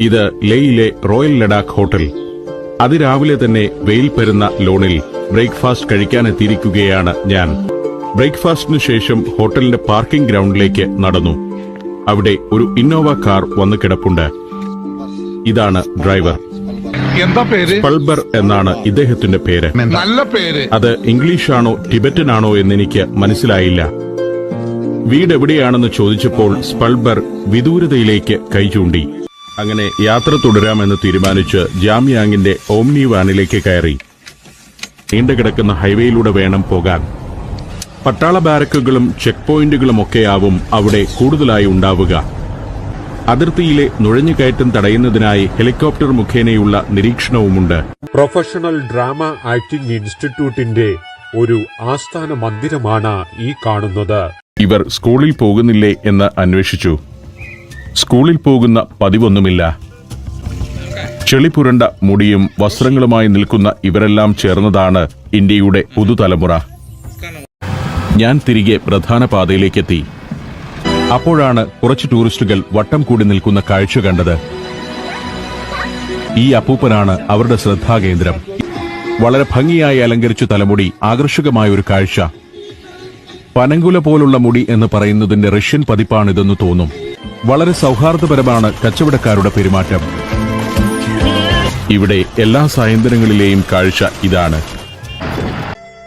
ഇത് ലേയിലെ royal Ladakh hotel. അതിരാവിലെ തന്നെ വെയിൽ പരുന്ന ലോണിൽ ബ്രേക്ക്ഫാസ്റ്റ് കഴിക്കാനെത്തിയിരിക്കുകയാണ് ഞാൻ. ബ്രേക്ക്ഫാസ്റ്റിനു ശേഷം ഹോട്ടലിന്റെ പാർക്കിംഗ് ഗ്രൗണ്ടിലേക്ക് നടന്നു. അവിടെ ഒരു ഇന്നോവ കാർ വന്നു കിടപ്പുണ്ട്. ഇതാണ് ഡ്രൈവർ. എന്താ പേര്? പൾബർ എന്നാണ് ഇദ്ദേഹത്തിന്റെ പേര്. നല്ല പേര്. അത് ഇംഗ്ലീഷാണോ എന്ന് എന്നെനിക്ക് മനസ്സിലായില്ല. വീട് എവിടെയാണെന്ന് ചോദിച്ചപ്പോൾ സ്പൾബർ വിദൂരതയിലേക്ക് കൈ ചൂണ്ടി. അങ്ങനെ യാത്ര തുടരാമെന്ന് തീരുമാനിച്ച് ജാമ്യാങ്ങിന്റെ ഓംനി വാനിലേക്ക് കയറി. നീണ്ടുകിടക്കുന്ന ഹൈവേയിലൂടെ വേണം പോകാൻ. പട്ടാള ബാരക്കുകളും ചെക്ക് പോയിന്റുകളുമൊക്കെയാവും അവിടെ കൂടുതലായി ഉണ്ടാവുക. അതിർത്തിയിലെ നുഴഞ്ഞുകയറ്റം തടയുന്നതിനായി ഹെലികോപ്റ്റർ മുഖേനയുള്ള നിരീക്ഷണവുമുണ്ട്. പ്രൊഫഷണൽ ഡ്രാമ ആക്ടിംഗ് ഇൻസ്റ്റിറ്റ്യൂട്ടിന്റെ ഒരു ആസ്ഥാന മന്ദിരമാണ് ഈ കാണുന്നത്. ഇവർ സ്കൂളിൽ പോകുന്നില്ലേ എന്ന് അന്വേഷിച്ചു. സ്കൂളിൽ പോകുന്ന പതിവൊന്നുമില്ല. ചെളിപുരണ്ട മുടിയും വസ്ത്രങ്ങളുമായി നിൽക്കുന്ന ഇവരെല്ലാം ചേർന്നതാണ് ഇന്ത്യയുടെ പുതുതലമുറ. ഞാൻ തിരികെ പ്രധാന പാതയിലേക്കെത്തി. അപ്പോഴാണ് കുറച്ച് ടൂറിസ്റ്റുകൾ വട്ടം കൂടി നിൽക്കുന്ന കാഴ്ച കണ്ടത്. ഈ അപ്പൂപ്പനാണ് അവരുടെ ശ്രദ്ധാകേന്ദ്രം. വളരെ ഭംഗിയായി അലങ്കരിച്ച തലമുടി ആകർഷകമായ ഒരു കാഴ്ച. പനങ്കുല പോലുള്ള മുടി എന്ന് പറയുന്നതിന്റെ റഷ്യൻ പതിപ്പാണിതെന്ന് തോന്നും. വളരെ സൗഹാർദ്ദപരമാണ് കച്ചവടക്കാരുടെ പെരുമാറ്റം. ഇവിടെ എല്ലാ സായന്ത്രങ്ങളിലെയും കാഴ്ച ഇതാണ്.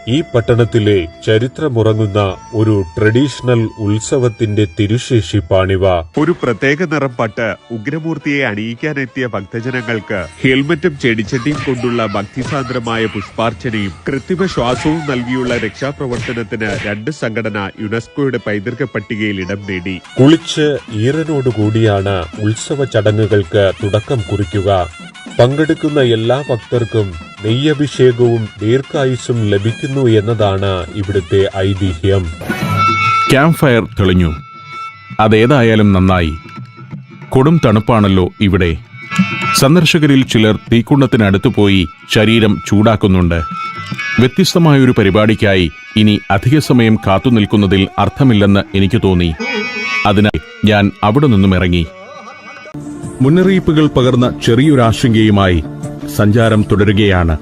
ഈ പട്ടണത്തിലെ ചരിത്രമുറങ്ങുന്ന ഒരു ട്രഡീഷണൽ ഉത്സവത്തിന്റെ തിരുശേഷിപ്പാണിവ ഒരു പ്രത്യേക നിറം പട്ട് ഉഗ്രമൂർത്തിയെ അണിയിക്കാനെത്തിയ ഭക്തജനങ്ങൾക്ക് ഹെൽമറ്റും ചെടിച്ചട്ടിയും കൊണ്ടുള്ള ഭക്തിസാന്ദ്രമായ പുഷ്പാർച്ചനയും കൃത്രിമ ശ്വാസവും നൽകിയുള്ള രക്ഷാപ്രവർത്തനത്തിന് രണ്ട് സംഘടന യുനെസ്കോയുടെ പൈതൃക പട്ടികയിൽ ഇടം നേടി. കുളിച്ച് ഈറനോടുകൂടിയാണ് ഉത്സവ ചടങ്ങുകൾക്ക് തുടക്കം കുറിക്കുക. പങ്കെടുക്കുന്ന എല്ലാ ഭക്തർക്കും നെയ്യഭിഷേകവും ദീർഘായുസ്സും ലഭിക്കുന്നു എന്നതാണ് ഇവിടുത്തെ ഐതിഹ്യം. ക്യാമ്പ് ഫയർ തെളിഞ്ഞു. അതേതായാലും നന്നായി. കൊടും തണുപ്പാണല്ലോ ഇവിടെ. സന്ദർശകരിൽ ചിലർ തീക്കുണ്ടത്തിനടുത്തു പോയി ശരീരം ചൂടാക്കുന്നുണ്ട്. വ്യത്യസ്തമായൊരു പരിപാടിക്കായി ഇനി അധിക സമയം കാത്തുനിൽക്കുന്നതിൽ അർത്ഥമില്ലെന്ന് എനിക്ക് തോന്നി. അതിനാൽ ഞാൻ അവിടെ നിന്നും ഇറങ്ങി. മുന്നറിയിപ്പുകൾ പകർന്ന ചെറിയൊരാശങ്കയുമായി സഞ്ചാരം തുടരുകയാണ്